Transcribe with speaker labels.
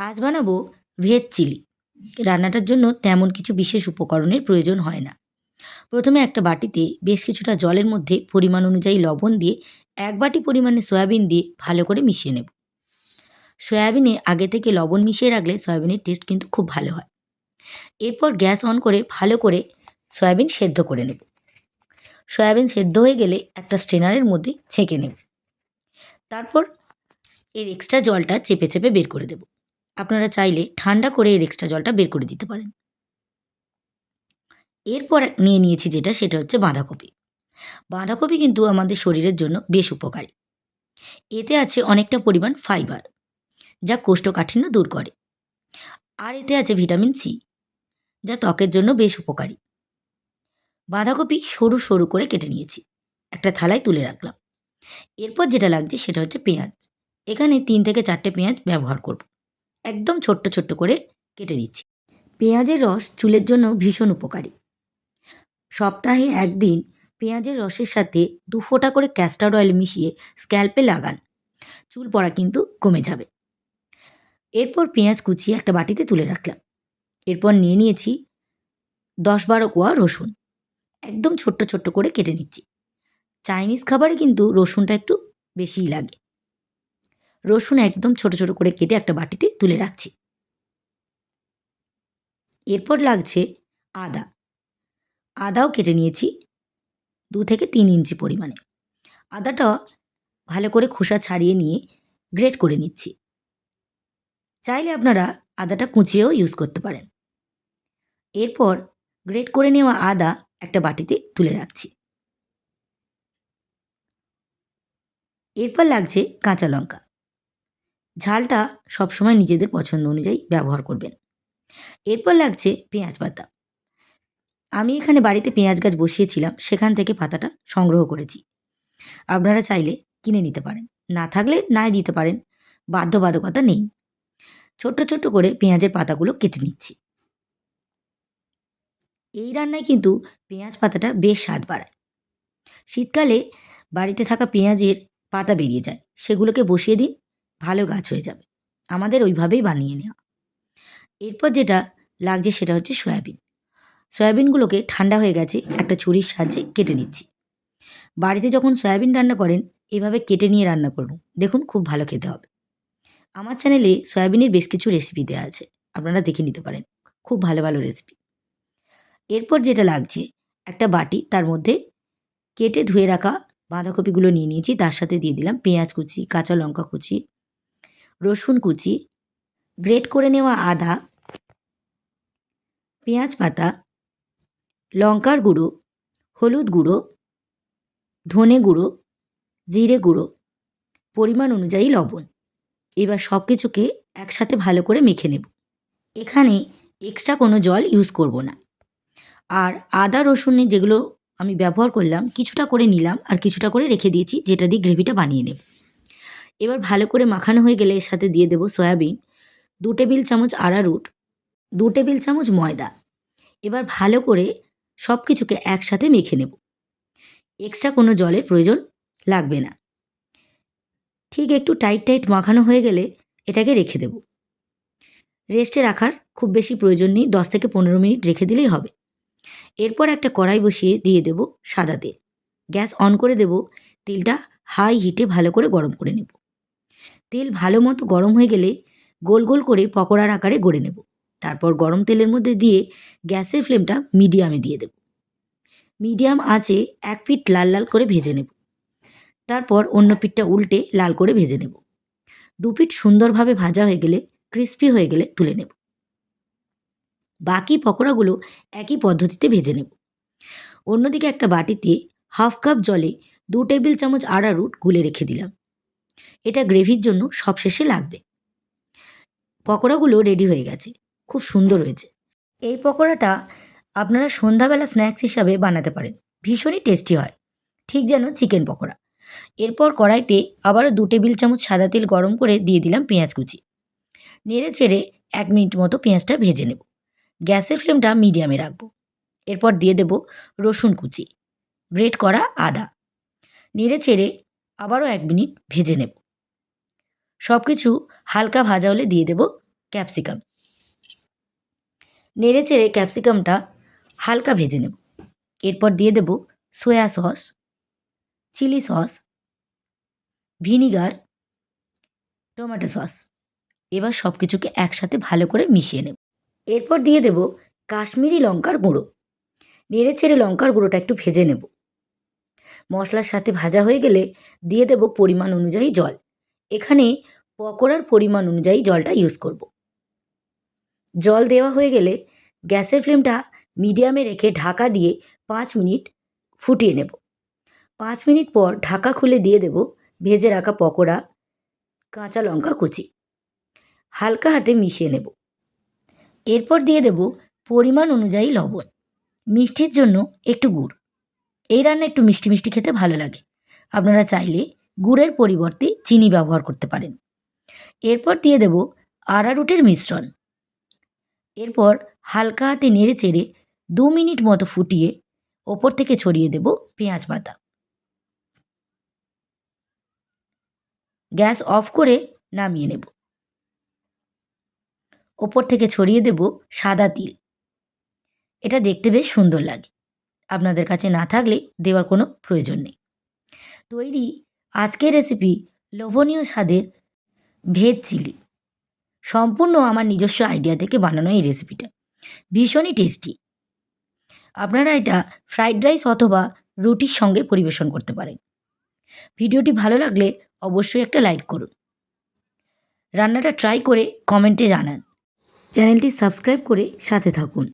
Speaker 1: আজ বানাবো veg chilli. রান্নাটার জন্য তেমন কিছু বিশেষ উপকরণের প্রয়োজন হয় না। প্রথমে একটা বাটিতে বেশ কিছুটা জলের মধ্যে পরিমাণ অনুযায়ী লবণ দিয়ে এক বাটি পরিমাণে সয়াবিন দিয়ে ভালো করে মিশিয়ে নেব। সয়াবিনে আগে থেকে লবণ মিশিয়ে রাখলে সয়াবিনের টেস্ট কিন্তু খুব ভালো হয়। এরপর গ্যাস অন করে ভালো করে সয়াবিন সেদ্ধ করে নেব। সয়াবিন সেদ্ধ হয়ে গেলে একটা স্ট্রেনারের মধ্যে ছেঁকে নেব। তারপর এর এক্সট্রা জলটা চেপে চেপে বের করে দেব। আপনারা চাইলে ঠান্ডা করে এর এক্সট্রা জলটা বের করে দিতে পারেন। এরপর নিয়ে নিয়েছি যেটা, সেটা হচ্ছে বাঁধাকপি। বাঁধাকপি কিন্তু আমাদের শরীরের জন্য বেশ উপকারী। এতে আছে অনেকটা পরিমাণ ফাইবার যা কোষ্ঠকাঠিন্য দূর করে। আর এতে আছে ভিটামিন সি যা ত্বকের জন্য বেশ উপকারী। বাঁধাকপি সরু সরু করে কেটে নিয়েছি, একটা থালায় তুলে রাখলাম। এরপর যেটা লাগছে সেটা হচ্ছে পেঁয়াজ। এখানে তিন থেকে চারটে পেঁয়াজ ব্যবহার করব। একদম ছোট্ট ছোট্ট করে কেটে নিচ্ছি। পেঁয়াজের রস চুলের জন্য ভীষণ উপকারী। সপ্তাহে একদিন পেঁয়াজের রসের সাথে দু ফোঁটা করে ক্যাস্টার অয়েল মিশিয়ে স্ক্যাল্পে লাগান। চুল পড়া কিন্তু কমে যাবে। এরপর পেঁয়াজ কুচিয়ে একটা বাটিতে তুলে রাখলাম। এরপর নিয়ে নিয়েছি দশ বারো কোয়া রসুন। একদম ছোট্ট ছোট্ট করে কেটে নিচ্ছি। চাইনিজ খাবারে কিন্তু রসুনটা একটু বেশিই লাগে। রসুন একদম ছোট ছোট করে কেটে একটা বাটিতে তুলে রাখছি। এরপর লাগছে আদা। আদাও কেটে নিয়েছি দু থেকে তিন ইঞ্চি পরিমাণে। আদাটা ভালো করে খোসা ছাড়িয়ে নিয়ে গ্রেট করে নিচ্ছি। চাইলে আপনারা আদাটা কুচিয়েও ইউজ করতে পারেন। এরপর গ্রেট করে নেওয়া আদা একটা বাটিতে তুলে রাখছি। এরপর লাগছে কাঁচা লঙ্কা। ঝালটা সবসময় নিজেদের পছন্দ অনুযায়ী ব্যবহার করবেন। এরপর লাগছে পেঁয়াজ পাতা। আমি এখানে বাড়িতে পেঁয়াজ গাছ বসিয়েছিলাম, সেখান থেকে পাতাটা সংগ্রহ করেছি। আপনারা চাইলে কিনে নিতে পারেন, না থাকলে নাই দিতে পারেন, বাধ্যবাধকতা নেই। ছোট্ট ছোট্ট করে পেঁয়াজের পাতাগুলো কেটে নিচ্ছি। এই রান্নায় কিন্তু পেঁয়াজ পাতাটা বেশ স্বাদ বাড়ায়। শীতকালে বাড়িতে থাকা পেঁয়াজের পাতা বেরিয়ে যায়, সেগুলোকে বসিয়ে দিন ভালো গাছ হয়ে যাবে। আমাদের ওইভাবেই বানিয়ে নেওয়া। এরপর যেটা লাগছে সেটা হচ্ছে সয়াবিন। সয়াবিনগুলোকে ঠান্ডা হয়ে গেছে, একটা ছুরির সাহায্যে কেটে নিচ্ছি। বাড়িতে যখন সয়াবিন রান্না করেন, এভাবে কেটে নিয়ে রান্না করুন। দেখুন, খুব ভালো খেতে হবে। আমার চ্যানেলে সয়াবিনের বেশ কিছু রেসিপি দেওয়া আছে। আপনারা দেখে নিতে পারেন। খুব ভালো ভালো রেসিপি এরপর যেটা লাগছে, একটা বাটি তার মধ্যে কেটে ধুয়ে রাখা বাঁধাকপিগুলো নিয়ে নিয়েছি। তার সাথে দিয়ে দিলাম পেঁয়াজ কুচি, কাঁচা লঙ্কা কুচি রসুন কুচি, গ্রেট করে নেওয়া আদা, পেঁয়াজ পাতা লঙ্কার গুঁড়ো, হলুদ গুঁড়ো, ধনে গুঁড়ো, জিরে গুঁড়ো, পরিমাণ অনুযায়ী লবণ। এবার সব কিছুকে একসাথে ভালো করে মেখে নেব। এখানে এক্সট্রা কোনো জল ইউজ করব না। আর আদা রসুনের যেগুলো আমি ব্যবহার করলাম, কিছুটা করে নিলাম আর কিছুটা করে রেখে দিয়েছি, যেটা দিয়ে গ্রেভিটা বানিয়ে নেব। এবার ভালো করে মাখানো হয়ে গেলে এর সাথে দিয়ে দেবো সয়াবিন, দু টেবিল চামচ আরারুট, দু টেবিল চামচ ময়দা। এবার ভালো করে সব কিছুকে একসাথে মেখে নেব। এক্সট্রা কোনো জলের প্রয়োজন লাগবে না। ঠিক একটু টাইট টাইট মাখানো হয়ে গেলে এটাকে রেখে দেব। রেস্টে রাখার খুব বেশি প্রয়োজন নেই, দশ থেকে পনেরো মিনিট রেখে দিলেই হবে। এরপর একটা কড়াই বসিয়ে দিয়ে দেব সাদা তেল। গ্যাস অন করে দেব, তেলটা হাই হিটে ভালো করে গরম করে নেব। তেল ভালো মতো গরম হয়ে গেলে গোল গোল করে পকোড়ার আকারে গড়ে নেব। তারপর গরম তেলের মধ্যে দিয়ে গ্যাসের ফ্লেমটা মিডিয়ামে দিয়ে দেব। মিডিয়াম আঁচে এক পিঠ লাল লাল করে ভেজে নেব। তারপর অন্য পিঠটা উল্টে লাল করে ভেজে নেব। দু পিঠ সুন্দরভাবে ভাজা হয়ে গেলে, ক্রিস্পি হয়ে গেলে তুলে নেব। বাকি পকোড়াগুলো একই পদ্ধতিতে ভেজে নেব। অন্যদিকে একটা বাটিতে হাফ কাপ জলে দু টেবিল চামচ আড়ারুট গুলে রেখে দিলাম। এটা গ্রেভির জন্য সবশেষে লাগবে। পকোড়াগুলো রেডি হয়ে গেছে। খুব সুন্দর হয়েছে। এই পকোড়াটা আপনারা সন্ধ্যাবেলা স্ন্যাক্স হিসাবে বানাতে পারেন। ভীষণই টেস্টি হয়। ঠিক যেন চিকেন পকোড়া। এরপর কড়াইতে আবারও দু টেবিল চামচ সাদা তেল গরম করে দিয়ে দিলাম পেঁয়াজ কুচি। নেড়ে চেড়ে এক মিনিট মতো পেঁয়াজটা ভেজে নেব। গ্যাসের ফ্লেমটা মিডিয়ামে রাখব। এরপর দিয়ে দেব রসুন কুচি। গ্রেট করা আদা। নেড়ে চেড়ে আবারও এক মিনিট ভেজে নেব। সব কিছু হালকা ভাজা হলে দিয়ে দেব ক্যাপসিকাম। নেড়ে চেড়ে ক্যাপসিকামটা হালকা ভেজে নেব। এরপর দিয়ে দেব soya sauce, chilli sauce, vinegar, tomato sauce. এবার সব কিছুকে একসাথে ভালো করে মিশিয়ে নেব। এরপর দিয়ে দেব কাশ্মীরি লঙ্কার গুঁড়ো। নেড়ে চেড়ে লঙ্কার গুঁড়োটা একটু ভেজে নেব। মশলার সাথে ভাজা হয়ে গেলে দিয়ে দেব পরিমাণ অনুযায়ী জল। এখানে পকোড়ার পরিমাণ অনুযায়ী জলটা ইউজ করব। জল দেওয়া হয়ে গেলে গ্যাসের ফ্লেমটা মিডিয়ামে রেখে ঢাকা দিয়ে পাঁচ মিনিট ফুটিয়ে নেব। পাঁচ মিনিট পর ঢাকা খুলে দিয়ে দেব ভেজে রাখা পকোড়া, কাঁচা লঙ্কা কুচি। হালকা হাতে মিশিয়ে নেব। এরপর দিয়ে দেব পরিমাণ অনুযায়ী লবণ। মিষ্টির জন্য একটু গুড়। এই রান্না একটু মিষ্টি মিষ্টি খেতে ভালো লাগে। আপনারা চাইলে গুড়ের পরিবর্তে চিনি ব্যবহার করতে পারেন। এরপর দিয়ে দেব আরারুটের মিশ্রণ। এরপর হালকা হাতে নেড়ে চেড়ে দু মিনিট মতো ফুটিয়ে ওপর থেকে ছড়িয়ে দেব পেঁয়াজ পাতা গ্যাস অফ করে নামিয়ে নেব। ওপর থেকে ছড়িয়ে দেব সাদা তিল। এটা দেখতে বেশ সুন্দর লাগে। আপনাদের কাছে না থাকলে দেওয়ার কোনো প্রয়োজন নেই। তৈরি আজকের রেসিপি লোভনীয় স্বাদের ভেজ চিলি। সম্পূর্ণ আমার নিজস্ব আইডিয়া থেকে বানানো এই রেসিপিটা ভীষণই টেস্টি আপনারা এটা ফ্রাইড রাইস অথবা রুটির সঙ্গে পরিবেশন করতে পারেন। ভিডিওটি ভালো লাগলে অবশ্যই একটা লাইক করুন। রান্নাটা ট্রাই করে কমেন্টে জানান। চ্যানেলটি সাবস্ক্রাইব করে সাথে থাকুন।